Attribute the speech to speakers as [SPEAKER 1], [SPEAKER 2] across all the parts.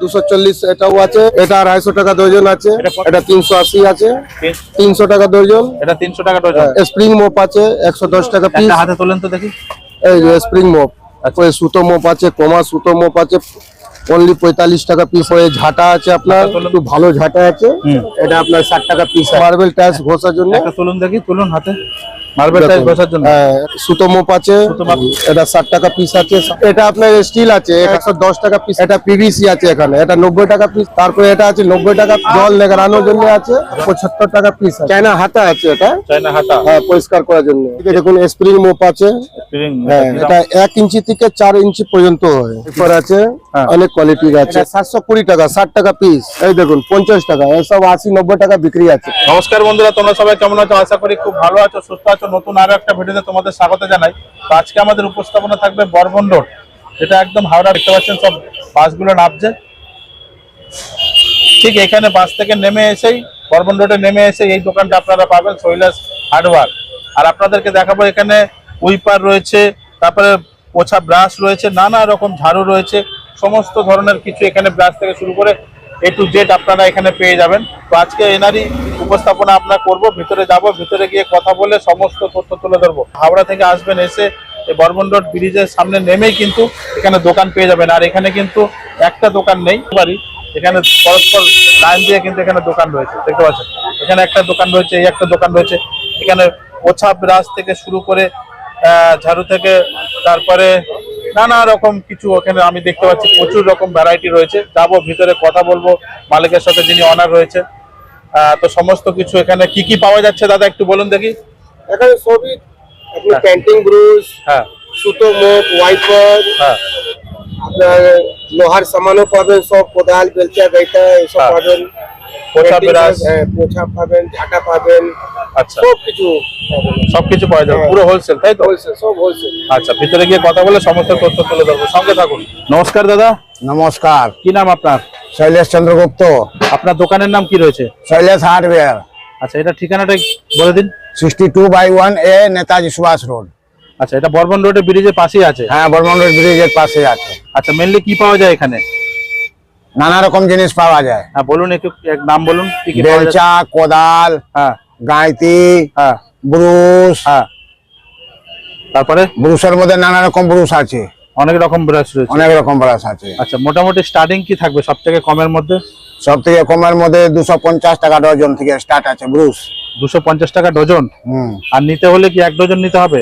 [SPEAKER 1] দুশো চল্লিশ এটাও আছে। এটা আড়াইশো টাকা ডজন আছে।
[SPEAKER 2] এটা
[SPEAKER 1] তিনশো আশি আছে। তিনশো টাকা ডজন।
[SPEAKER 2] এটা তিনশো টাকা ডজন।
[SPEAKER 1] স্প্রিং মোপ আছে একশো দশ টাকা পিস
[SPEAKER 2] হাতে তোলেন তো দেখি।
[SPEAKER 1] এই স্প্রিং মোপ
[SPEAKER 2] আচ্ছা।
[SPEAKER 1] সুতো মোপ আছে কমা সুতো মোপ আছে অনলি পঁয়তাল্লিশ টাকা পিস ঝাঁটা আছে আপনার একটু ভালো ঝাঁটা আছে। এটা আপনার ষাট টাকা পিস মার্বেল টাইলস ঘষার জন্য।
[SPEAKER 2] তুলুন দেখি তুলুন হাতে। মার্বেল টাইল বসার জন্য?
[SPEAKER 1] হ্যাঁ, সুতো মোপ আছে এটা ষাট টাকা পিস আছে এটা আপনার স্টিল আছে একশো দশ টাকা পিস এটা পিভিসি আছে এখানে এটা টাকা পিস তারপরে এটা আছে নব্বই টাকা জল জন্য আছে পঁচাত্তর টাকা পিস চায়না হাতা আছে এটা?
[SPEAKER 2] হাতা।
[SPEAKER 1] হ্যাঁ পরিষ্কার করার জন্য। দেখুন স্প্রিং মোপ আছে।
[SPEAKER 2] স্প্রিং
[SPEAKER 1] হ্যাঁ এটা এক ইঞ্চি থেকে চার ইঞ্চি পর্যন্ত হয়। আছে। অনেক কোয়ালিটির আছে। সাতশো কুড়ি টাকা ষাট টাকা পিস এই দেখুন পঞ্চাশ টাকা এসব আশি নব্বই টাকা বিক্রি আছে।
[SPEAKER 2] নমস্কার বন্ধুরা তোমরা সবাই কেমন আছো? আশা করি খুব ভালো আছো সুস্থ আছো। নতুন আরও একটা ভিডিওতে তোমাদের স্বাগত জানাই। তো আজকে আমাদের উপস্থাপনা থাকবে বর্বন রোড। যেটা একদম হাওড়া দেখতে পাচ্ছেন সব বাসগুলো নামছে। ঠিক এখানে বাস থেকে নেমে এসেই বর্বন রোডে নেমে এসে এই দোকানটা আপনারা পাবেন শৈলাস হার্ডওয়ার। আর আপনাদেরকে দেখাবো এখানে উইপার রয়েছে তারপরে পোছা ব্রাশ রয়েছে নানা রকম ঝাড়ু রয়েছে। সমস্ত ধরনের কিছু এখানে ব্রাশ থেকে শুরু করে এ টু জেড আপনারা এখানে পেয়ে যাবেন। তো আজকে এনারই উপস্থাপনা আমরা করব, ভিতরে যাব, ভিতরে গিয়ে কথা বলে সমস্ত তথ্য তুলে ধরবো। হাওড়া থেকে আসবেন এসে বর্মন রোড ব্রিজের সামনে নেমেই কিন্তু এখানে দোকান পেয়ে যাবেন। আর এখানে কিন্তু একটা দোকান নেই, বাড়ি। এখানে পরস্পর লাইন দিয়ে কিন্তু এখানে দোকান রয়েছে, দেখতে পাচ্ছেন? এখানে একটা দোকান রয়েছে, এই একটা দোকান রয়েছে। এখানে ওছা ব্রাশ থেকে শুরু করে ঝাড়ু থেকে তারপরে নানা রকম কিছু ওখানে আমি দেখতে পাচ্ছি প্রচুর রকম ভ্যারাইটি রয়েছে। যাব ভিতরে কথা বলব মালিকের সাথে যিনি অনার রয়েছে। তো সমস্ত কিছু এখানে কি কি পাওয়া যাচ্ছে দাদা একটু বলুন দেখি।
[SPEAKER 1] এখানে সবই আপনি
[SPEAKER 2] হ্যাঁ।
[SPEAKER 1] পেন্টিং ব্রুশ
[SPEAKER 2] হ্যাঁ।
[SPEAKER 1] সুতো মোপ ওয়াইপার
[SPEAKER 2] হ্যাঁ।
[SPEAKER 1] আপনার লোহার সামানও পাবেন সব কোদাল বেলচা গাইটা এসব
[SPEAKER 2] হ্যাঁ।
[SPEAKER 1] পাবেন।
[SPEAKER 2] পোছা ব্রাশ
[SPEAKER 1] হ্যাঁ পোছা পাবেন ঝাঁটা পাবেন
[SPEAKER 2] আচ্ছা।
[SPEAKER 1] সব
[SPEAKER 2] সবকিছু পাওয়া যাবে
[SPEAKER 1] হ্যাঁ।
[SPEAKER 2] পুরো হোলসেল তাই তো?
[SPEAKER 1] হোলসেল সব হোলসেল
[SPEAKER 2] আচ্ছা ভিতরে গিয়ে কথা বলে সমস্ত তথ্য তুলে ধরবো। সঙ্গে থাকুন। নমস্কার দাদা।
[SPEAKER 3] নমস্কার।
[SPEAKER 2] কি নাম আপনার?
[SPEAKER 3] শৈলেশ চন্দ্রগুপ্ত
[SPEAKER 2] আপনার দোকানের নাম কি রয়েছে?
[SPEAKER 3] শৈলেশ হার্ডওয়্যার।
[SPEAKER 2] আচ্ছা এটা ঠিকানাটা বলে দিন।
[SPEAKER 3] Sixty two by one A Netaji Subhash road.
[SPEAKER 2] আচ্ছা এটা বর্মন রোডে ব্রিজের পাশেই আছে?
[SPEAKER 3] হ্যাঁ বর্মন রোড ব্রিজের পাশে আছে।
[SPEAKER 2] আচ্ছা মেনলি কি পাওয়া যায় এখানে?
[SPEAKER 3] নানা রকম জিনিস পাওয়া যায়।
[SPEAKER 2] হ্যাঁ বলুন একটু এক নাম বলুন?
[SPEAKER 3] বেলচা কোদাল
[SPEAKER 2] হ্যাঁ।
[SPEAKER 3] গাঁইতি
[SPEAKER 2] হ্যাঁ।
[SPEAKER 3] ব্রুশ।
[SPEAKER 2] হ্যাঁ। তারপরে?
[SPEAKER 3] ব্রুশের মধ্যে নানা রকম ব্রুশ আছে।
[SPEAKER 2] অনেক রকম ব্রাশ রয়েছে।
[SPEAKER 3] অনেক রকম ব্রাশ আছে।
[SPEAKER 2] আচ্ছা মোটামুটি স্টার্টিং কি থাকবে সব থেকে কমের মধ্যে?
[SPEAKER 3] সব থেকে কমের মধ্যে দুশো পঞ্চাশ টাকা ডজন থেকে স্টার্ট আছে ব্রুশ।
[SPEAKER 2] দুশো পঞ্চাশ টাকা ডজন?
[SPEAKER 3] হুম।
[SPEAKER 2] আর নিতে হলে কি এক ডজন নিতে হবে?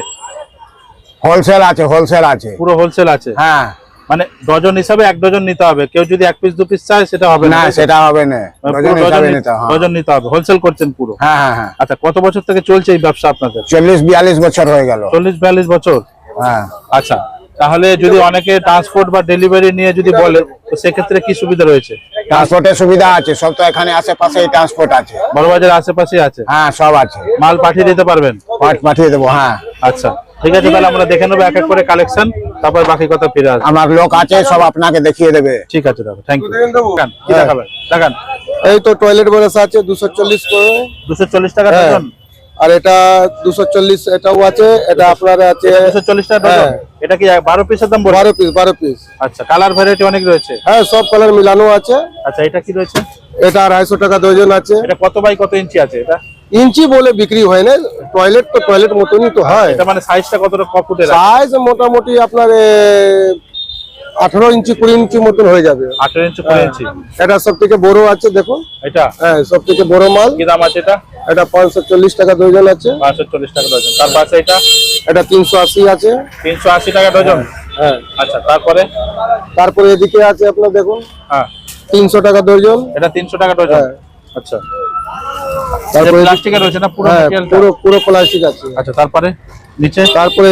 [SPEAKER 3] হোলসেল আছে হোলসেল আছে।
[SPEAKER 2] পুরো হোলসেল আছে?
[SPEAKER 3] হ্যাঁ।
[SPEAKER 2] মানে ডজন হিসাবে এক ডজন নিতে হবে। কেউ যদি এক পিস দু পিস চায় সেটা হবে
[SPEAKER 3] না সেটা হবে না।
[SPEAKER 2] মানে
[SPEAKER 3] ডজন নিতে হবে।
[SPEAKER 2] হোলসেল করছেন পুরো।
[SPEAKER 3] হ্যাঁ হ্যাঁ হ্যাঁ।
[SPEAKER 2] আচ্ছা কত বছর থেকে চলছে এই ব্যবসা আপনাদের?
[SPEAKER 3] চল্লিশ বিয়াল্লিশ বছর হয়ে গেল।
[SPEAKER 2] চল্লিশ বিয়াল্লিশ বছর?
[SPEAKER 3] হ্যাঁ।
[SPEAKER 2] আচ্ছা তাহলে যদি অনেকে ট্রান্সপোর্ট বা ডেলিভারি নিয়ে যদি বলে তো সেক্ষেত্রে কি সুবিধা রয়েছে?
[SPEAKER 3] ট্রান্সপোর্টের সুবিধা আছে সব তো এখানে আশেপাশেই ট্রান্সপোর্ট আছে।
[SPEAKER 2] বড়বাজার আশেপাশে আছে?
[SPEAKER 3] হ্যাঁ সব আছে।
[SPEAKER 2] মাল পাঠিয়ে দিতে পারবেন?
[SPEAKER 3] পাঠিয়ে দেবো হ্যাঁ।
[SPEAKER 2] আচ্ছা ঠিক আছে তাহলে আমরা দেখে নেব এক এক করে কালেকশন তারপর বাকি কথা ফিরে আসব।
[SPEAKER 3] আমার লোক আছে সব আপনাকে দেখিয়ে দেবে।
[SPEAKER 2] ঠিক আছে দাদা থ্যাংক ইউ দেখান কি
[SPEAKER 1] হ্যাঁ।
[SPEAKER 2] দেখাবেন দেখান।
[SPEAKER 1] এই তো টয়লেট ব্রাশ আছে দুশো চল্লিশ করে।
[SPEAKER 2] দুশো চল্লিশ টাকা
[SPEAKER 1] হ্যাঁ।
[SPEAKER 2] ডজন
[SPEAKER 1] আর এটা দুশো চল্লিশ এটাও আছে এটা আপনার আছে
[SPEAKER 2] দুশো চল্লিশ টাকা ডজন
[SPEAKER 1] হ্যাঁ।
[SPEAKER 2] এটা কি বারো পিসের দাম
[SPEAKER 1] বারো পিস বারো পিস
[SPEAKER 2] আচ্ছা কালার ভ্যারাইটি অনেক রয়েছে।
[SPEAKER 1] হ্যাঁ সব কালার মিলানো আছে।
[SPEAKER 2] আচ্ছা এটা কি রয়েছে?
[SPEAKER 1] এটা আড়াইশো টাকা ডজন আছে।
[SPEAKER 2] এটা কত বাই কত ইঞ্চি আছে এটা?
[SPEAKER 1] ইঞ্চি বলে বিক্রি হয় না টয়লেট তো টয়লেট মতনই তো হয়।
[SPEAKER 2] এটা মানে সাইজটা কতটা ক ফুটের
[SPEAKER 1] সাইজ মোটামুটি আপনার আঠারো ইঞ্চি কুড়ি ইঞ্চি মতন হয়ে যাবে।
[SPEAKER 2] আঠেরো ইঞ্চি কুড়ি ইঞ্চি?
[SPEAKER 1] এটা সব থেকে বড় আছে দেখুন।
[SPEAKER 2] এটা?
[SPEAKER 1] হ্যাঁ সব থেকে বড় মাল।
[SPEAKER 2] কি দাম আছে এটা?
[SPEAKER 1] এটা পাঁচশো চল্লিশ টাকা ডজন আছে।
[SPEAKER 2] পাঁচশো চল্লিশ টাকা ডজন। তার পাশে এটা?
[SPEAKER 1] এটা তিনশো আশি আছে।
[SPEAKER 2] তিনশো আশি টাকা ডজন?
[SPEAKER 1] হ্যাঁ।
[SPEAKER 2] আচ্ছা তারপরে?
[SPEAKER 1] তারপরে এদিকে আছে আপনার দেখুন।
[SPEAKER 2] হ্যাঁ।
[SPEAKER 1] তিনশো টাকা ডজন।
[SPEAKER 2] এটা তিনশো টাকা ডজন?
[SPEAKER 1] হ্যাঁ।
[SPEAKER 2] আচ্ছা।
[SPEAKER 1] তারপরে
[SPEAKER 2] প্লাস্টিকের রয়েছে না পুরো
[SPEAKER 1] হ্যাঁ পুরো পুরো প্লাস্টিক আছে।
[SPEAKER 2] আচ্ছা তারপরে নিচে?
[SPEAKER 1] তারপরে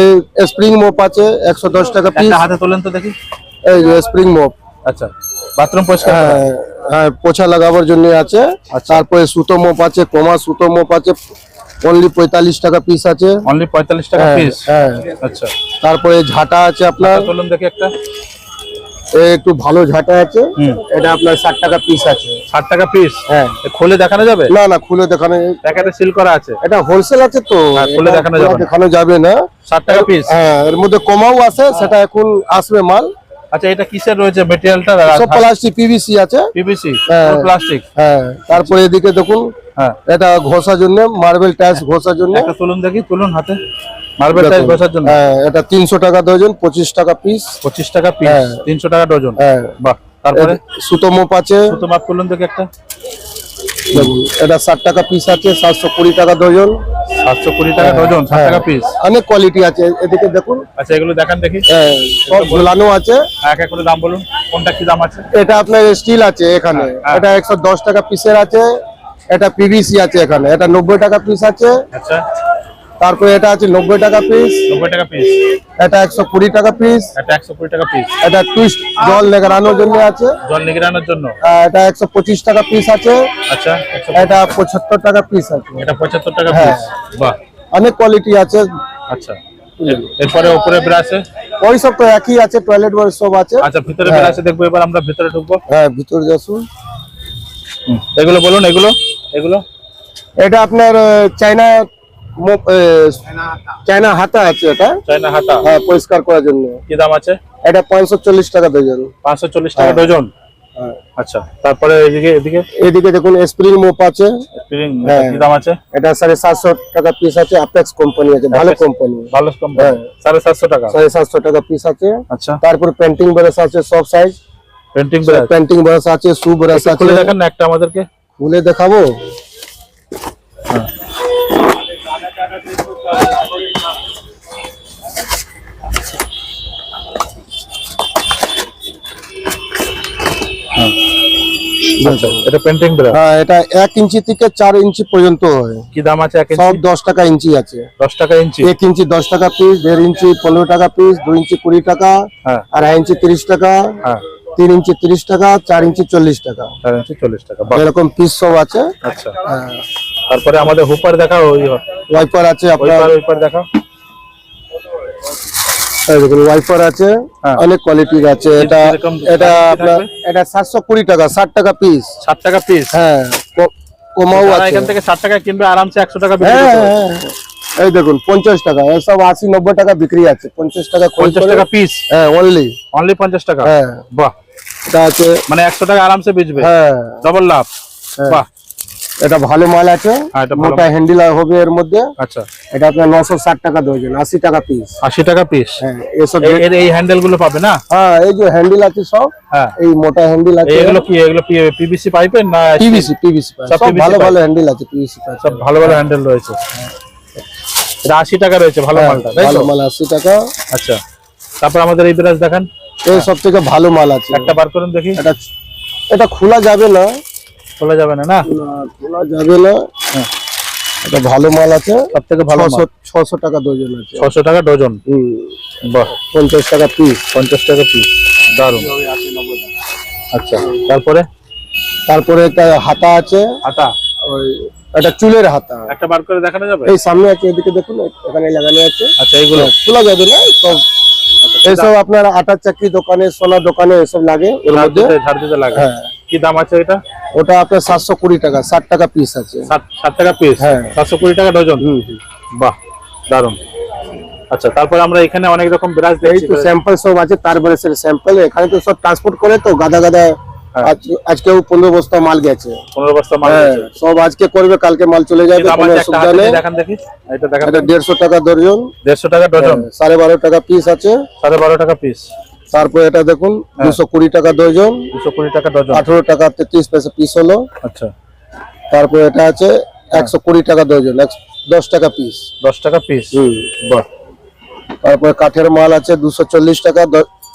[SPEAKER 1] স্প্রিং মোপ আছে একশো দশ টাকা পিস
[SPEAKER 2] একটা হাতে তোলেন তো দেখি।
[SPEAKER 1] এই যে স্প্রিং মোপ
[SPEAKER 2] আচ্ছা বাথরুম পরিষ্কার
[SPEAKER 1] হ্যাঁ হ্যাঁ পোছা লাগাবার জন্য আছে।
[SPEAKER 2] আর
[SPEAKER 1] তারপরে সুতো মোপ আছে কমা সুতো মোপ আছে অনলি পঁয়তাল্লিশ টাকা পিস আছে।
[SPEAKER 2] অনলি পঁয়তাল্লিশ টাকা
[SPEAKER 1] হ্যাঁ,
[SPEAKER 2] পিস
[SPEAKER 1] হ্যাঁ।
[SPEAKER 2] আচ্ছা।
[SPEAKER 1] তারপরে ঝাঁটা আছে আপনার।
[SPEAKER 2] তোলুন দেখি একটা।
[SPEAKER 1] একটু ভালো ঝাঁটা আছে। এটা আপনার ষাট টাকা পিস আছে।
[SPEAKER 2] ষাট টাকা পিস
[SPEAKER 1] হ্যাঁ।
[SPEAKER 2] খুলে দেখানো যাবে?
[SPEAKER 1] না না খুলে দেখানো
[SPEAKER 2] প্যাকেটে সিল করা আছে?
[SPEAKER 1] এটা হোলসেল আছে তো।
[SPEAKER 2] হ্যাঁ, খুলে দেখানো যাবে।
[SPEAKER 1] দেখানো যাবে না।
[SPEAKER 2] ষাট টাকা পিস
[SPEAKER 1] হ্যাঁ এর মধ্যে কমাও আছে সেটা এখন আসবে মাল।
[SPEAKER 2] আচ্ছা এটা কিসের রয়েছে মেটেরিয়ালটা
[SPEAKER 1] সব প্লাস্টিক পিভিসি আছে।
[SPEAKER 2] পিভিসি
[SPEAKER 1] হ্যাঁ।
[SPEAKER 2] প্লাস্টিক
[SPEAKER 1] হ্যাঁ তারপরে এদিকে দেখুন
[SPEAKER 2] হ্যাঁ।
[SPEAKER 1] এটা ঘষার জন্য মার্বেল টাইলস ঘষার জন্য।
[SPEAKER 2] একটা তুলুন দেখি তুলুন হাতে। মার্বেল বসার জন্য?
[SPEAKER 1] হ্যাঁ এটা তিনশো টাকা ডজন পঁচিশ টাকা পিস
[SPEAKER 2] পঁচিশ টাকা পিস
[SPEAKER 1] হ্যাঁ।
[SPEAKER 2] টাকা ডজন।
[SPEAKER 1] হ্যাঁ।
[SPEAKER 2] বাহ তারপরে?
[SPEAKER 1] সুতো মোপ আছে।
[SPEAKER 2] সুতো মাপ দেখি একটা।
[SPEAKER 1] দেখুন এটা ষাট টাকা পিস আছে সাতশো কুড়ি টাকা ডজন।
[SPEAKER 2] সাতশো কুড়ি টাকা ডজন ষাট
[SPEAKER 1] হ্যাঁ।
[SPEAKER 2] টাকা পিস
[SPEAKER 1] অনেক কোয়ালিটি আছে এদিকে দেখুন।
[SPEAKER 2] আচ্ছা এগুলো দেখান দেখি।
[SPEAKER 1] হ্যাঁ, সব ঝোলানো আছে।
[SPEAKER 2] এক এক করে দাম বলুন কোনটা কি দাম আছে?
[SPEAKER 1] এটা আপনার স্টিল আছে এখানে। এটা একশো দশ টাকা পিসের আছে। এটা পিভিসি আছে এখানে। এটা নব্বই টাকা পিস আছে।
[SPEAKER 2] আচ্ছা।
[SPEAKER 1] তারপরে এটা আছে নব্বই টাকা পিস
[SPEAKER 2] নব্বই টাকা পিস
[SPEAKER 1] এটা একশো কুড়ি টাকা পিস
[SPEAKER 2] এটা একশো কুড়ি টাকা পিস
[SPEAKER 1] এটা টুইস্ট জল নেগড়ানোর জন্য আছে।
[SPEAKER 2] জল নিগড়ানোর জন্য?
[SPEAKER 1] এটা একশো পঁচিশ টাকা পিস আছে।
[SPEAKER 2] আচ্ছা
[SPEAKER 1] এটা পঁচাত্তর টাকা পিস আছে।
[SPEAKER 2] এটা পঁচাত্তর টাকা
[SPEAKER 1] হ্যাঁ।
[SPEAKER 2] পিস বাহ।
[SPEAKER 1] অনেক কোয়ালিটি আছে।
[SPEAKER 2] আচ্ছা। এরপরে উপরে ব্রাশে
[SPEAKER 1] ওই সব তো একই আছে টয়লেট ওয়াশ সব আছে।
[SPEAKER 2] আচ্ছা ভিতরে
[SPEAKER 1] হ্যাঁ।
[SPEAKER 2] ব্রাশে দেখব এবার আমরা ভিতরে ঢুকবো।
[SPEAKER 1] হ্যাঁ ভিতরে আসুন
[SPEAKER 2] এগুলো বলুন এগুলো? এগুলো?
[SPEAKER 1] এটা আপনার আহ, চায়না চায়না হাতা আছে এটা।
[SPEAKER 2] চাইনা হাতা।
[SPEAKER 1] হ্যাঁ পরিষ্কার করার জন্য।
[SPEAKER 2] কি দাম আছে?
[SPEAKER 1] এটা পাঁচশো চল্লিশ টাকা ডজন।
[SPEAKER 2] পাঁচশো চল্লিশ টাকা
[SPEAKER 1] হ্যাঁ।
[SPEAKER 2] ডজন?
[SPEAKER 1] হ্যাঁ।
[SPEAKER 2] আচ্ছা তারপরে এদিকে এদিকে?
[SPEAKER 1] এদিকে দেখুন স্প্রিং মোপ আছে।
[SPEAKER 2] স্প্রিং
[SPEAKER 1] হ্যাঁ।
[SPEAKER 2] কি দাম আছে?
[SPEAKER 1] এটা সাড়ে সাতশো টাকা পিস আছে অ্যাপেক্স কোম্পানি আছে ভালো কোম্পানি
[SPEAKER 2] ভালো কোম্পানি। সাড়ে সাতশো টাকা?
[SPEAKER 1] সাড়ে সাতশো টাকা পিস আছে।
[SPEAKER 2] আচ্ছা।
[SPEAKER 1] তারপর পেন্টিং ব্রাশ আছে সব size
[SPEAKER 2] painting brush
[SPEAKER 1] painting brush আছে শু ব্রাশ আছে
[SPEAKER 2] খুলে দেখেন না একটা আমাদেরকে।
[SPEAKER 1] খুলে দেখাবো?
[SPEAKER 2] এটা পেন্টিং
[SPEAKER 1] হ্যাঁ এটা এক ইঞ্চি থেকে চার ইঞ্চি পর্যন্ত হয়।
[SPEAKER 2] কি দাম আছে এক
[SPEAKER 1] সব দশ টাকা ইঞ্চি আছে।
[SPEAKER 2] দশ টাকা ইঞ্চি?
[SPEAKER 1] এক ইঞ্চি দশ টাকা পিস দেড় ইঞ্চি পনেরো টাকা পিস দু ইঞ্চি কুড়ি টাকা
[SPEAKER 2] হ্যাঁ।
[SPEAKER 1] আড়াই ইঞ্চি তিরিশ টাকা
[SPEAKER 2] হ্যাঁ।
[SPEAKER 1] তিন ইঞ্চি তিরিশ টাকা চার ইঞ্চি চল্লিশ টাকা।
[SPEAKER 2] চার ইঞ্চি চল্লিশ টাকা।
[SPEAKER 1] এরকম পিস সব আছে।
[SPEAKER 2] আচ্ছা। তারপরে আমাদের হুপার দেখা ওই
[SPEAKER 1] ওয়াইপার আছে আপনার দেখুন ওয়াইপার আছে
[SPEAKER 2] হ্যাঁ।
[SPEAKER 1] অনেক কোয়ালিটির আছে। এটা এটা আপনার এটা সাতশো কুড়ি টাকা ষাট টাকা পিস
[SPEAKER 2] ষাট টাকা পিস
[SPEAKER 1] হ্যাঁ ক- আছে।
[SPEAKER 2] এখান থেকে ষাট টাকা কিনবে আরামসে একশো টাকা
[SPEAKER 1] হ্যাঁ হ্যাঁ। এই দেখুন পঞ্চাশ টাকা এসব আশি নব্বই টাকা বিক্রি আছে। পঞ্চাশ টাকা
[SPEAKER 2] পঞ্চাশ টাকা পিস
[SPEAKER 1] হ্যাঁ অনলি
[SPEAKER 2] অনলি পঞ্চাশ টাকা?
[SPEAKER 1] হ্যাঁ।
[SPEAKER 2] বাহ।
[SPEAKER 1] এটা আছে
[SPEAKER 2] মানে একশো টাকা আরামসে বেচবে?
[SPEAKER 1] হ্যাঁ।
[SPEAKER 2] ডবল লাভ। বাহ।
[SPEAKER 1] এটা ভালো মাল আছে
[SPEAKER 2] হ্যাঁ, এটা
[SPEAKER 1] মোটা হ্যান্ডেল হবে এর মধ্যে।
[SPEAKER 2] আচ্ছা।
[SPEAKER 1] এটা আপনার নশো ষাট টাকা ডজন আশি টাকা পিস
[SPEAKER 2] আশি টাকা পিস
[SPEAKER 1] হ্যাঁ এসব
[SPEAKER 2] এই হ্যান্ডেলগুলো পাবে না?
[SPEAKER 1] হ্যাঁ এই যে হ্যান্ডেল আছে সব
[SPEAKER 2] হ্যাঁ।
[SPEAKER 1] এই মোটা হ্যান্ডেল আছে।
[SPEAKER 2] এগুলো কি এগুলো পিভিসি পাইপের না
[SPEAKER 1] পিভিসি পিভিসি
[SPEAKER 2] সব
[SPEAKER 1] সব ভালো ভালো হ্যান্ডেল আছে পিভিসি
[SPEAKER 2] সব ভালো ভালো হ্যান্ডেল রয়েছে। এটা আশি টাকা রয়েছে ভালো মালটা
[SPEAKER 1] হ্যাঁ, ভালো মাল আশি টাকা।
[SPEAKER 2] আচ্ছা। তারপর আমাদের এই ব্রাশ দেখান।
[SPEAKER 1] এই সব থেকে ভালো মাল আছে।
[SPEAKER 2] একটা বার করুন দেখি।
[SPEAKER 1] এটা এটা খোলা যাবে না।
[SPEAKER 2] খোলা যাবে না না?
[SPEAKER 1] খোলা যাবে না।
[SPEAKER 2] হ্যাঁ।
[SPEAKER 1] এটা ভালো মাল আছে।
[SPEAKER 2] সব থেকে ভালো
[SPEAKER 1] ছশো টাকা ডজন আছে।
[SPEAKER 2] ছশো টাকা ডজন? বাহ।
[SPEAKER 1] পঞ্চাশ টাকা পিস
[SPEAKER 2] পঞ্চাশ টাকা পিস দারুণ আচ্ছা তারপরে?
[SPEAKER 1] তারপরে একটা হাতা আছে।
[SPEAKER 2] হাতা?
[SPEAKER 1] ওই এটা চুলের হাতা।
[SPEAKER 2] একটা বার করে দেখানো যাবে?
[SPEAKER 1] এই সামনে আছে এদিকে দেখুন এখানে লাগানো আছে।
[SPEAKER 2] আচ্ছা এইগুলো?
[SPEAKER 1] খোলা যাবে না সব এসব আপনার আটার চাকরি দোকানে সোনা দোকানে এসব লাগে এর মধ্যে।
[SPEAKER 2] ঝাড় দিতে লাগে।
[SPEAKER 1] হ্যাঁ।
[SPEAKER 2] কি দাম আছে এটা
[SPEAKER 1] ওটা আপনার সাতশো কুড়ি টাকা ষাট টাকা পিস আছে।
[SPEAKER 2] ষাট টাকা পিস
[SPEAKER 1] হ্যাঁ।
[SPEAKER 2] সাতশো কুড়ি টাকা ডজন। বাহ দারুণ আচ্ছা তারপরে আমরা এখানে অনেক রকম ব্রাশ দেখছি।
[SPEAKER 1] তো স্যাম্পল সব আছে তারপরে সে স্যাম্পল এখানে তো সব ট্রান্সপোর্ট করে তো গাদা গাদা
[SPEAKER 2] হ্যাঁ।
[SPEAKER 1] আজকেও পনেরো বস্তা মাল গেছে।
[SPEAKER 2] পনেরো বস্তা মাল
[SPEAKER 1] হ্যাঁ। সব আজকে করবে কালকে মাল চলে যাবে কোনো অসুবিধা নেই।
[SPEAKER 2] দেখি। এটা
[SPEAKER 1] দেড়শো টাকা দর্জন
[SPEAKER 2] দেড়শো টাকা ডজন
[SPEAKER 1] হ্যাঁ, সাড়ে বারো টাকা পিস আছে।
[SPEAKER 2] সাড়ে বারো টাকা পিস
[SPEAKER 1] তারপরে এটা দেখুন
[SPEAKER 2] হ্যাঁ।
[SPEAKER 1] দুশো কুড়ি টাকা দর্জন
[SPEAKER 2] দুশো কুড়ি টাকা ডজন।
[SPEAKER 1] আঠারো টাকা তেত্রিশ পয়সা পিস হলো।
[SPEAKER 2] আচ্ছা।
[SPEAKER 1] তারপর এটা আছে
[SPEAKER 2] হ্যাঁ।
[SPEAKER 1] একশো কুড়ি টাকা একশো- দশ টাকা পিস
[SPEAKER 2] দশ টাকা পিস বাহ।
[SPEAKER 1] তারপরে কাঠের মাল আছে দুশো চল্লিশ টাকা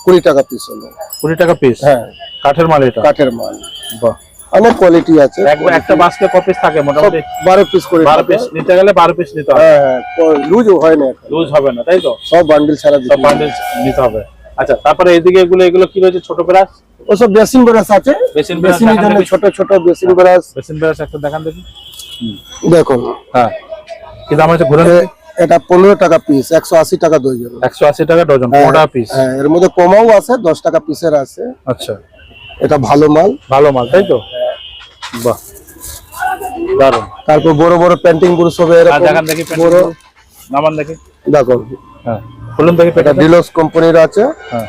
[SPEAKER 1] কুড়ি টাকা পিস হলো।
[SPEAKER 2] কুড়ি টাকা পিস
[SPEAKER 1] হ্যাঁ।
[SPEAKER 2] কাঠের মাল এটা?
[SPEAKER 1] কাঠের মাল।
[SPEAKER 2] বাহ।
[SPEAKER 1] অনেক কোয়ালিটি আছে।
[SPEAKER 2] এক- একটা বাস্কে ক পিস থাকে? মোটামুটি
[SPEAKER 1] বারো পিস করে
[SPEAKER 2] বারো
[SPEAKER 1] থাকে।
[SPEAKER 2] পিস নিতে গেলে বারো পিস নিতে হবে।
[SPEAKER 1] হ্যাঁ হ্যাঁ। লুজ হয় না
[SPEAKER 2] লুজ হবে না তাই তো?
[SPEAKER 1] সব বান্ডিল ছাড়া
[SPEAKER 2] সব। বান্ডেল নিতে হবে। আচ্ছা তারপরে এদিকে এগুলো এগুলো কি রয়েছে ছোট ব্রাশ
[SPEAKER 1] ওসব বেসিন ব্রাশ আছে।
[SPEAKER 2] বেসিন ব্রাশ
[SPEAKER 1] বেসিনের জন্য ছোট ছোট বেসিন ব্রাশ
[SPEAKER 2] বেসিন ব্রাশ একটা দেখান দেখি।
[SPEAKER 1] দেখুন।
[SPEAKER 2] হ্যাঁ। কি দাম আছে ঘুরে?
[SPEAKER 1] এটা পনেরো টাকা পিস একশো আশি টাকা ডজন
[SPEAKER 2] একশো আশি টাকা ডজন পনেরো পিস
[SPEAKER 1] হ্যাঁ এর মধ্যে কমাও আছে দশ টাকা পিসের আছে।
[SPEAKER 2] আচ্ছা।
[SPEAKER 1] এটা ভালো মাল।
[SPEAKER 2] ভালো মাল তাই তো? বাহ। দারুণ
[SPEAKER 1] তারপর বড় বড় পেন্টিং হবে
[SPEAKER 2] আর
[SPEAKER 1] এরকম
[SPEAKER 2] দেখান দেখি
[SPEAKER 1] বড়।
[SPEAKER 2] নামান দেখি।
[SPEAKER 1] দেখুন।
[SPEAKER 2] হ্যাঁ। খুলুন দেখি
[SPEAKER 1] এটা ডিলক্স কোম্পানির আছে।
[SPEAKER 2] হ্যাঁ।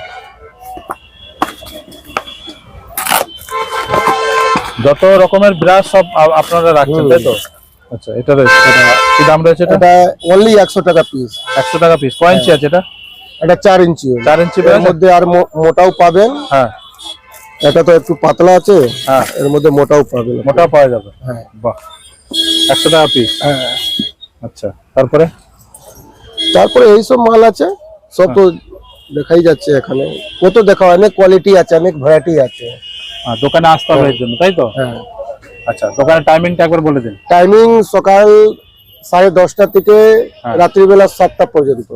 [SPEAKER 2] যত রকমের ব্রাশ সব আপনারা রাখছেন তাই তো? আচ্ছা এটা রয়েছে এটা কি দাম রয়েছে এটা?
[SPEAKER 1] এটা অনলি 100 টাকা পিস
[SPEAKER 2] 100 টাকা পিস কয় ইঞ্চি হ্যাঁ। আছে এটা?
[SPEAKER 1] এটা 4 ইঞ্চি
[SPEAKER 2] 4 ইঞ্চি
[SPEAKER 1] এর মধ্যে আর মোটাও পাবেন।
[SPEAKER 2] হ্যাঁ।
[SPEAKER 1] এটা তো একটু পাতলা আছে।
[SPEAKER 2] হ্যাঁ।
[SPEAKER 1] এর মধ্যে মোটাও পাবেন।
[SPEAKER 2] মোটাও পাওয়া যাবে।
[SPEAKER 1] হ্যাঁ।
[SPEAKER 2] বাহ। 100 টাকা পিস
[SPEAKER 1] হ্যাঁ।
[SPEAKER 2] আচ্ছা তারপরে?
[SPEAKER 1] তারপরে এইসব মাল আছে সব তো দেখাই যাচ্ছে এখানে। কত দেখা হয়, অনেক কোয়ালিটি আছে অনেক ভ্যারাইটি আছে।
[SPEAKER 2] হ্যাঁ, দোকানে আসতে হবে এর জন্য তাই তো?
[SPEAKER 1] হ্যাঁ।
[SPEAKER 2] আচ্ছা দোকানের টাইমিংটা একবার বলে দিন।
[SPEAKER 1] টাইমিং সকাল সাড়ে দশটা থেকে
[SPEAKER 2] হ্যাঁ।
[SPEAKER 1] রাত্রিবেলা সাতটা পর্যন্ত।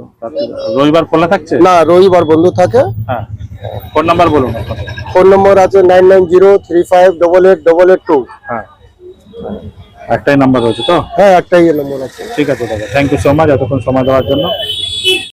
[SPEAKER 2] রবিবার খোলা থাকছে?
[SPEAKER 1] না রবিবার বন্ধ থাকে।
[SPEAKER 2] হ্যাঁ। ফোন নাম্বার বলুন।
[SPEAKER 1] ফোন নম্বর আছে nine nine zero three five double eight double eight two.
[SPEAKER 2] হ্যাঁ। একটাই নাম্বার রয়েছে তো?
[SPEAKER 1] হ্যাঁ একটাই নম্বর আছে।
[SPEAKER 2] ঠিক আছে দাদা থ্যাংক ইউ সো মাচ এতক্ষণ সময় দেওয়ার জন্য।